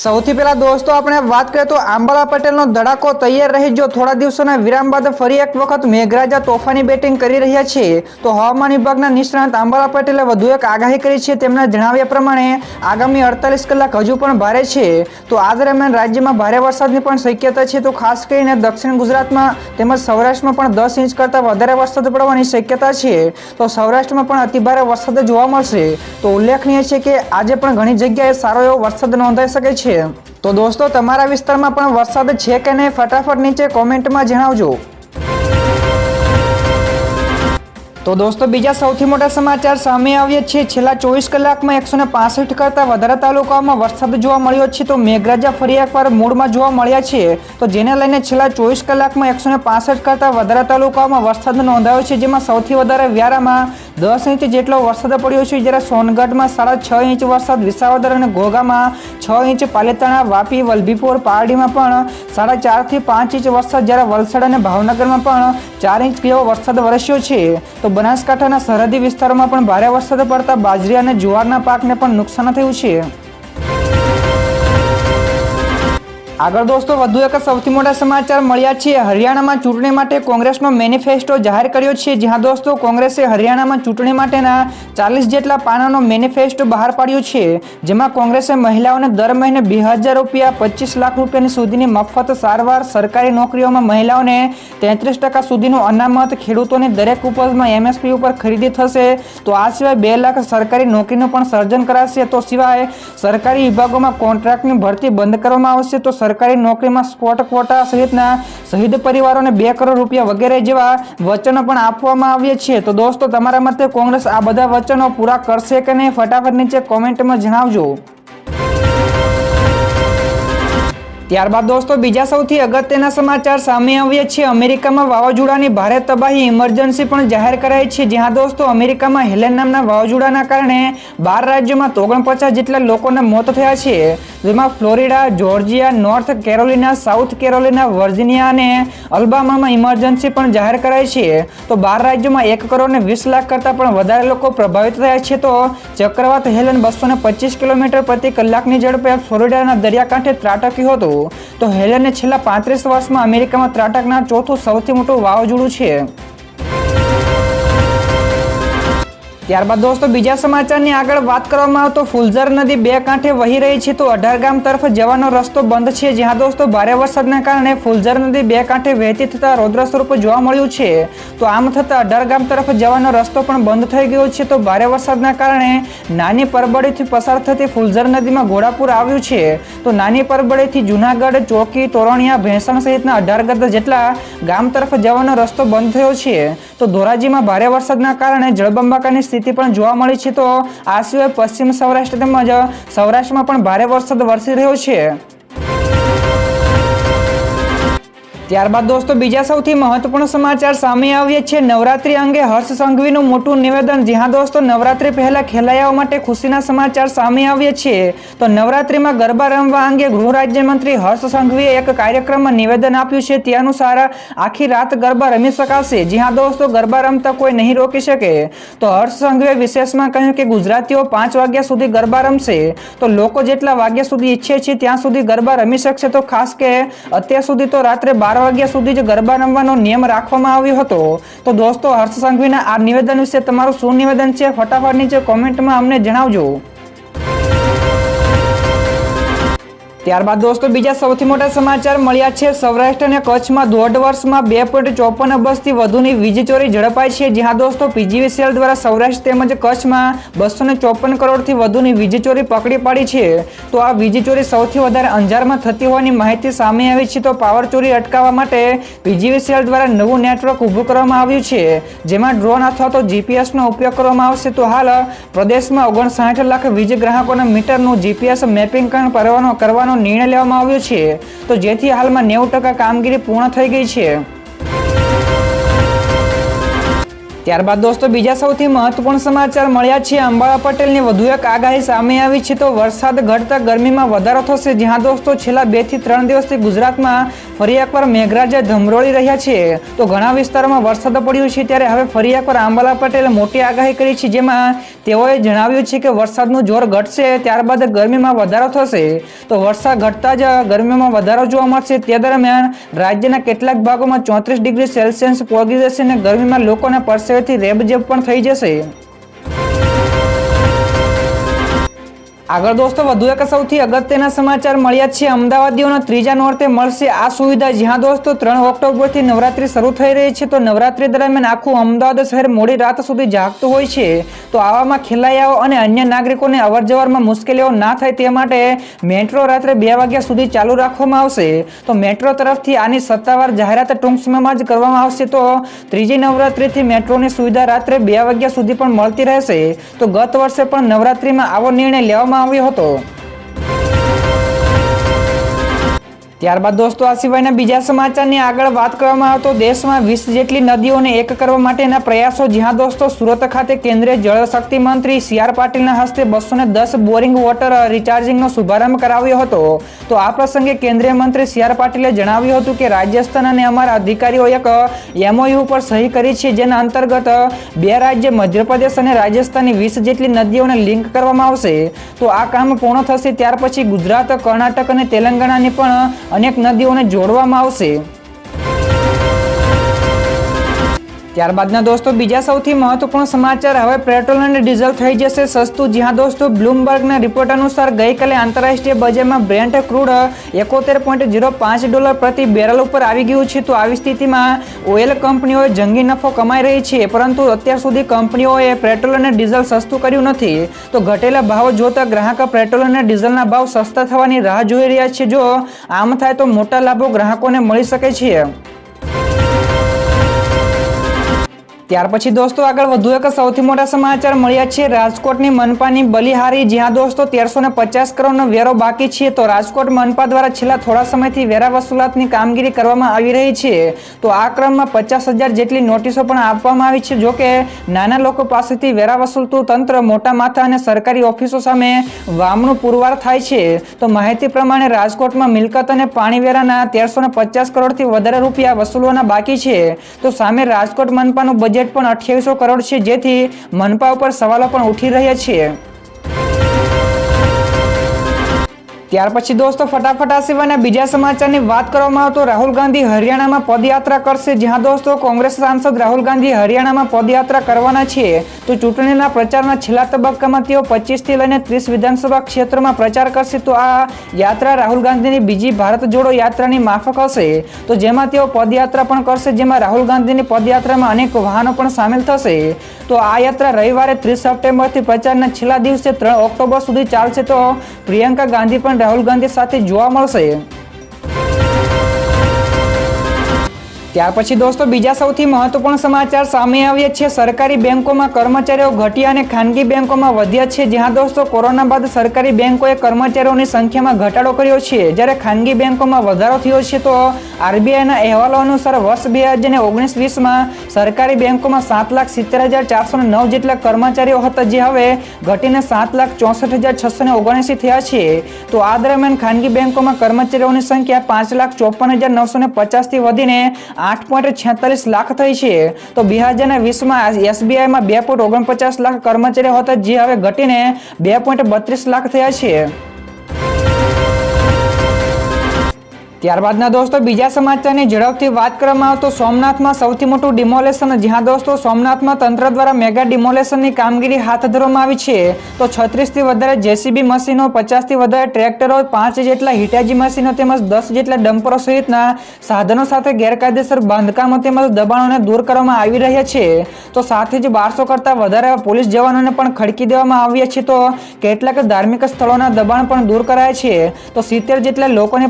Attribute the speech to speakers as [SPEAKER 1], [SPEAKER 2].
[SPEAKER 1] સૌથી પહેલા દોસ્તો, આપણે વાત કરીએ તો આંબાલા પટેલનો ધડાકો તૈયાર રહી જો થોડા દિવસોના વિરામ બાદ ફરી એક વખત મેઘરાજા તોફાની બેટિંગ કરી રહ્યા છે. તો હવામાન વિભાગના નિષ્ણાંત આંબાલા પટેલે વધુ એક આગાહી કરી છે. તેમના જણાવ્યા પ્રમાણે, આગામી અડતાલીસ કલાક હજુ પણ ભારે છે. તો આ દરમિયાન રાજ્યમાં ભારે વરસાદની પણ શક્યતા છે. તો ખાસ કરીને દક્ષિણ ગુજરાતમાં તેમજ સૌરાષ્ટ્રમાં પણ દસ ઇંચ કરતાં વધારે વરસાદ પડવાની શક્યતા છે. તો સૌરાષ્ટ્રમાં પણ અતિભારે વરસાદ જોવા મળશે. તો ઉલ્લેખનીય છે કે આજે પણ ઘણી જગ્યાએ સારો એવો વરસાદ નોંધાઈ શકે છે. તો દોસ્તો, તમારા વિસ્તારમાં પણ વરસાદ છે કે નહીં, ફટાફટ નીચે કોમેન્ટમાં જણાવજો. તો દોસ્તો, બીજા સૌથી મોટા સમાચાર સામે આવ્યા છે. છેલ્લા ચોવીસ કલાકમાં એકસો ને પાસઠ કરતાં વધારે તાલુકાઓમાં વરસાદ જોવા મળ્યો છે. તો મેઘરાજા ફરી એકવાર મૂળમાં જોવા મળ્યા છે. તો જેને લઈને છેલ્લા ચોવીસ કલાકમાં એકસો ને પાસઠ કરતાં વધારે તાલુકાઓમાં વરસાદ નોંધાયો છે. જેમાં સૌથી વધારે વ્યારામાં દસ ઇંચ જેટલો વરસાદ પડ્યો છે જ્યારે સોનગઢમાં સાડા છ ઇંચ વરસાદ, વિસાવદર અને ઘોઘામાં છ ઇંચ, પાલેતાણા, વાપી, વલભીપુર, પારડીમાં પણ સાડા ચારથી પાંચ ઇંચ વરસાદ, જ્યારે વલસાડ અને ભાવનગરમાં પણ ચાર ઇંચ જેવો વરસાદ વરસ્યો છે. તો બનાસકાંઠાના સરહદી વિસ્તારોમાં પણ ભારે વરસાદ પડતા બાજરી અને જુવારના પાકને પણ નુકસાન થયું છે. આગળ દોસ્તો, વધુ એક સૌથી મોટા સમાચાર મળ્યા છે. હરિયાણામાં ચૂંટણી માટે કોંગ્રેસનો મેનિફેસ્ટો જાહેર કર્યો છે. જ્યાં દોસ્તો, કોંગ્રેસે હરિયાણામાં ચૂંટણી માટેના ચાલીસ જેટલા પાનાનો મેનિફેસ્ટો બહાર પાડ્યો છે. જેમાં કોંગ્રેસે મહિલાઓને દર મહિને બે હજાર રૂપિયા, પચીસ લાખ રૂપિયાની સુધીની મફત સારવાર, સરકારી નોકરીઓમાં મહિલાઓને તેત્રીસ ટકા સુધીનું અનામત, ખેડૂતોને દરેક ઉપજમાં એમએસપી ઉપર ખરીદી થશે. તો આ સિવાય બે લાખ સરકારી નોકરીનું પણ સર્જન કરાશે. તો સિવાય સરકારી વિભાગોમાં કોન્ટ્રાક્ટની ભરતી બંધ કરવામાં આવશે. તો સરકારી નોકરીમાં સ્પોટ ક્વોટા સહિતના શહીદ પરિવારોને બે કરોડ રૂપિયા વગેરે જેવા વચનો પણ આપવામાં આવ્યા છે. તો દોસ્તો, તમારા મતે કોંગ્રેસ આ બધા વચનો પૂરા કરશે કે નહીં? ફટાફટ નીચે કોમેન્ટમાં જણાવજો. ત્યારબાદ દોસ્તો, બીજા સૌથી અગત્યના સમાચાર સામે આવ્યા છે. અમેરિકામાં વાવાઝોડાની ભારે તબાહી ઇમરજન્સી પણ જાહેર કરાઈ છે. જ્યાં દોસ્તો, અમેરિકામાં હેલેન નામના વાવાઝોડાના કારણે બાર રાજ્યોમાં ઓગણપચાસ જેટલા લોકોના મોત થયા છે. જેમાં Florida, Georgia, North Carolina, South Carolina, Virginia અને અલ્બામામાં ઇમરજન્સી પણ જાહેર કરાઈ છે. તો બાર રાજ્યોમાં એક કરોડ ને વીસ લાખ કરતાં પણ વધારે લોકો પ્રભાવિત થયા છે. તો ચક્રવાત હેલેન બસો ને કિલોમીટર પ્રતિ કલાકની ઝડપે ફ્લોરિડાના દરિયાકાંઠે ત્રાટક્યું હતું. તો હેલને છેલ્લા પાંત્રીસ વર્ષમાં અમેરિકામાં ત્રાટકનાર ચોથું સૌથી મોટું વાવાઝોડું છે. ત્યારબાદ દોસ્તો, બીજા સમાચારની આગળ વાત કરવામાં આવે તો ફુલઝર નદી બે કાંઠે વહી રહી છે તો અઢાર ગામ તરફ જવાનો રસ્તો બંધ છે. જ્યાં દોસ્તો, ભારે વરસાદના કારણે ફુલઝર નદી બે કાંઠે વહેતી થતા રૌદ્ર સ્વરૂપ જોવા મળ્યું છે. તો આમ થતાં અઢાર ગામ તરફ જવાનો રસ્તો પણ બંધ થઈ ગયો છે તો ભારે વરસાદના કારણે નાની પરબળીથી પસાર થતી ફુલઝર નદીમાં ઘોડાપુર આવ્યું છે. તો નાની પરબળીથી જુનાગઢ, ચોકી, તોરણિયા, ભેંસણ સહિતના અઢાર ગદ જેટલા ગામ તરફ જવાનો રસ્તો બંધ થયો છે. તો ધોરાજીમાં ભારે વરસાદના કારણે જળબંબાકારની સ્થિતિ પણ જોવા મળી છે, તો આ સિવાય પશ્ચિમ સૌરાષ્ટ્ર તેમજ સૌરાષ્ટ્રમાં પણ ભારે વરસાદ વરસી રહ્યો છે. ત્યારબાદ દોસ્તો, બીજા સૌથી મહત્વપૂર્ણ સમાચાર સામે આવ્યા છે. નવરાત્રી અંગે હર્ષ સંઘવીનું મોટું નિવેદન. જ્યાં દોસ્તો, નવરાત્રી પહેલા ખેલૈયાઓ માટે ખુશીના સમાચાર સામે આવ્યા છે. તો નવરાત્રીમાં ગરબા રમવા અંગે ગૃહ રાજ્યમંત્રી હર્ષ સંઘવીએ એક કાર્યક્રમમાં નિવેદન આપ્યું છે. તે અનુસાર આખી રાત ગરબા રમી શકાશે. જ્યાં દોસ્તો, ગરબા રમતા કોઈ નહીં રોકી શકે. તો હર્ષ સંઘવીએ વિશેષમાં કહ્યું કે ગુજરાતીઓ પાંચ વાગ્યા સુધી ગરબા રમશે. તો લોકો જેટલા વાગ્યા સુધી ઈચ્છે છે ત્યાં સુધી ગરબા રમી શકશે. તો ખાસ કે અત્યાર સુધી તો રાત્રે બાર વાગ્યા સુધી જ ગરબા રમવાનો નિયમ રાખવામાં આવ્યો હતો, તો દોસ્તો હર્ષ સંઘવીના આ નિવેદન વિશે તમારું શું નિવેદન છે? ફટાફટ નીચે કોમેન્ટમાં અમને જણાવજો. ત્યારબાદ દોસ્તો, બીજા સૌથી મોટા સમાચાર મળ્યા છે. સૌરાષ્ટ્ર અને કચ્છમાં દોઢ વર્ષમાં બે પોઈન્ટ ચોપન અબજથી વધુની વીજ ચોરી ઝડપાઈ છે. જ્યાં દોસ્તો પીજીવીસીએલ દ્વારા સૌરાષ્ટ્ર તેમજ કચ્છમાં બસો ને ચોપન કરોડથી વધુની વીજ ચોરી પકડી પાડી છે. તો આ વીજ ચોરી સૌથી વધારે અંજારમાં થતી હોવાની માહિતી સામે આવી છે. તો પાવર ચોરી અટકાવવા માટે પીજીવીસીએલ દ્વારા નવું નેટવર્ક ઊભું કરવામાં આવ્યું છે. જેમાં ડ્રોન અથવા તો જીપીએસનો ઉપયોગ કરવામાં આવશે. તો હાલ, પ્રદેશમાં ઓગણસાઠ લાખ વીજ ગ્રાહકોના મીટરનું જીપીએસ મેપિંગ કરવાનો કરવાનો નિર્ણય લેવામાં આવ્યો છે. તો જેથી હાલમાં નેવું ટકા કામગીરી પૂર્ણ થઈ ગઈ છે. ત્યારબાદ દોસ્તો, બીજા સૌથી મહત્વપૂર્ણ સમાચાર મળ્યા છે. અંબાળા પટેલની વધુ એક આગાહી સામે આવી છે તો વરસાદ ઘટતા ગરમીમાં વધારો થશે. જ્યાં દોસ્તો, છેલ્લા બેથી ત્રણ દિવસથી ગુજરાતમાં ફરી એકવાર મેઘરાજા ધમરોળી રહ્યા છે. તો ઘણા વિસ્તારોમાં વરસાદ પડ્યો છે. ત્યારે હવે ફરી એકવાર અંબાલા પટેલે મોટી આગાહી કરી છે. જેમાં તેઓએ જણાવ્યું છે કે વરસાદનું જોર ઘટશે, ત્યારબાદ ગરમીમાં વધારો થશે. તો વરસાદ ઘટતા જ ગરમીમાં વધારો જોવા મળશે. તે દરમિયાન રાજ્યના કેટલાક ભાગોમાં ચોત્રીસ ડિગ્રી સેલ્સિયસ પહોંચી જશે અને ગરમીમાં લોકોને પરસેવેથી રેબજેબ પણ થઈ જશે. આગળ દોસ્તો, વધુ એક સૌથી અગત્યના સમાચાર મળ્યા છે. અમદાવાદીઓના ત્રીજા નોરતે મળશે આ સુવિધા. જ્યાં દોસ્તો, ત્રણ ઓક્ટોબરથી નવરાત્રી શરૂ થઈ રહી છે. તો નવરાત્રી દરમિયાન આખું અમદાવાદ શહેર મોડી રાત સુધી જાગતું હોય છે. તો આવામાં ખેલાયાઓ અને અન્ય નાગરિકોને અવરજવરમાં મુશ્કેલીઓ ના થાય તે માટે મેટ્રો રાત્રે બે વાગ્યા સુધી ચાલુ રાખવામાં આવશે. તો મેટ્રો તરફથી આની સત્તાવાર જાહેરાત ટૂંક સમયમાં જ કરવામાં આવશે. તો ત્રીજી નવરાત્રીથી મેટ્રોની સુવિધા રાત્રે બે વાગ્યા સુધી પણ મળતી રહેશે. તો ગત વર્ષે પણ નવરાત્રીમાં આવો નિર્ણય લેવામાં આવ્યો હતો ત્યારબાદ દોસ્તો, આ સિવાયના બીજા સમાચારની આગળ વાત કરવામાં આવે તો દેશમાં વીસ જેટલી નદીઓને એક કરવા માટેના પ્રયાસો. જ્યાં દોસ્તો, સુરત ખાતે કેન્દ્રીય જળશક્તિ મંત્રી સી આર પાટીલના હસ્તે બસો દસ બોરિંગ વોટર રિચાર્જિંગનો શુભારંભ કરાવ્યો હતો. તો આ પ્રસંગે કેન્દ્રીય મંત્રી સી આર પાટીલે જણાવ્યું હતું કે રાજસ્થાન અને અમારા અધિકારીઓ એક એમઓયુ ઉપર સહી કરી છે, જેના અંતર્ગત બે રાજ્ય, મધ્યપ્રદેશ અને રાજસ્થાનની વીસ જેટલી નદીઓને લિંક કરવામાં આવશે. તો આ કામ પૂર્ણ થશે ત્યાર પછી ગુજરાત, કર્ણાટક અને તેલંગાણાની પણ અનેક નદીઓને જોડવામાં આવશે. ત્યારબાદના દોસ્તો, બીજા સૌથી મહત્વપૂર્ણ સમાચાર, હવે પેટ્રોલ અને ડીઝલ થઈ જશે સસ્તું, જ્યાં દોસ્તો બ્લૂમબર્ગના રિપોર્ટ અનુસાર ગઈકાલે આંતરરાષ્ટ્રીય બજારમાં બ્રેન્ટ ક્રૂડ એકોતેર પોઈન્ટ ઝીરો પાંચ ડોલર પ્રતિ બેરલ ઉપર આવી ગયું છે. તો આવી સ્થિતિમાં ઓઇલ કંપનીઓએ જંગી નફો કમાઈ રહી છે, પરંતુ અત્યાર સુધી કંપનીઓએ પેટ્રોલ અને ડીઝલ સસ્તું કર્યું નથી. તો ઘટેલા ભાવ જોતા ગ્રાહક પેટ્રોલ અને ડીઝલના ભાવ સસ્તા થવાની રાહ જોઈ રહ્યા છે. જો આમ થાય તો મોટા લાભો ગ્રાહકોને મળી શકે છે. ત્યાર પછી દોસ્તો આગળ વધુ એક સૌથી મોટા સમાચાર મળ્યા છે. રાજકોટની મનપાની બલિહારી, જ્યાં દોસ્તો તેરસો ને પચાસ કરોડનો વેરો બાકી છે, તો રાજકોટ મનપા દ્વારા છેલ્લા થોડા સમયથી વેરા વસૂલાતની કામગીરી કરવામાં આવી રહી છે. તો આ ક્રમમાં પચાસ હજાર જેટલી નોટિસો પણ આપવામાં આવી છે. જોકે નાના લોકો પાસેથી વેરા વસૂલતું તંત્ર મોટા માથા અને સરકારી ઓફિસો સામે વામનું પુરવાર થાય છે. તો માહિતી પ્રમાણે રાજકોટમાં મિલકત અને પાણી વેરાના તેરસો ને પચાસ કરોડથી વધારે રૂપિયા વસૂલવાના બાકી છે. તો સામે રાજકોટ મનપાનું બજેટ બજેટ પણ અઠ્યાવીસો કરોડ છે જેથી મનપા ઉપર સવાલો પણ ઉઠી રહ્યા છે ત્યાર પછી દોસ્તો ફટાફટ આ સિવાયના બીજા સમાચારની વાત કરવામાં આવે રાહુલ ગાંધી હરિયાણામાં પદયાત્રા કરશે. જ્યાં દોસ્તો કોંગ્રેસ સાંસદ રાહુલ ગાંધી હરિયાણામાં પદયાત્રા કરવાના છે. તો ચૂંટણીના પ્રચારના છેલ્લા તબક્કામાં તેઓ પચીસથી લઈને ત્રીસ વિધાનસભા ક્ષેત્રોમાં પ્રચાર કરશે. તો આ યાત્રા રાહુલ ગાંધીની બીજી ભારત જોડો યાત્રાની માફક હશે. તો જેમાં તેઓ પદયાત્રા પણ કરશે, જેમાં રાહુલ ગાંધીની પદયાત્રામાં અનેક વાહનો પણ સામેલ થશે. તો આ યાત્રા રવિવારે ત્રીસ સપ્ટેમ્બરથી પ્રચારના છેલ્લા દિવસે ત્રણ ઓક્ટોબર સુધી ચાલશે. તો પ્રિયંકા ગાંધી પણ રાહુલ ગાંધી સાથે જોવા મળશે. ત્યાર પછી દોસ્તો બીજા સૌથી મહત્વપૂર્ણ સમાચાર સામે આવ્યા છે. સરકારી બેંકોમાં કર્મચારીઓ ઘટ્યા અને ખાનગી બેંકોમાં વધ્યા છે. જ્યાં દોસ્તો કોરોના બાદ સરકારી બેંકોએ કર્મચારીઓની સંખ્યામાં ઘટાડો કર્યો છે. જ્યારે ખાનગી બેંકોમાં વધારો થયો છે, તો આરબીઆઈના અહેવાલો અનુસાર વર્ષ બે હજાર ઓગણીસ વીસમાં સરકારી બેંકોમાં સાત લાખ સિત્તેર હજાર ચારસો નવ જેટલા કર્મચારીઓ હતા, જે હવે ઘટીને સાત લાખ ચોસઠ હજાર છસો ને ઓગણસી થયા છે. તો આ દરમિયાન ખાનગી બેંકોમાં કર્મચારીઓની સંખ્યા પાંચ લાખ ચોપન હજાર નવસો ને પચાસથી વધીને આઠ પોઈન્ટ છેતાલીસ લાખ થઈ છે. તો બે હજાર વીસમાં એસબીઆઈમાં બે પોઈન્ટ ઓગણપચાસ લાખ કર્મચારીઓ હતા, જે હવે ઘટીને બે પોઈન્ટ બત્રીસ લાખ થયા છે. ત્યારબાદના દોસ્તો, બીજા સમાચારની ઝડપથી વાત કરવામાં આવે તો સોમનાથમાં સૌથી મોટું ડિમોલેશન જ્યાં દોસ્તો, સોમનાથમાં તંત્ર દ્વારા મેગા ડિમોલેશનની કામગીરી હાથ ધરવામાં આવી છે, તો છત્રીસથી વધારે જેસીબી મશીનો, પચાસથી વધારે ટ્રેક્ટરો, પાંચ જેટલા હિટાજી મશીનો તેમજ દસ જેટલા ડમ્પરો સહિતના સાધનો સાથે ગેરકાયદેસર બાંધકામો તેમજ દબાણોને દૂર કરવામાં આવી રહ્યા છે. તો સાથે જ બારસો કરતાં વધારે પોલીસ જવાનોને પણ ખડકી દેવામાં આવ્યા છે. તો કેટલાક ધાર્મિક સ્થળોના દબાણ પણ દૂર કરાયા છે. તો સિત્તેર જેટલા લોકોને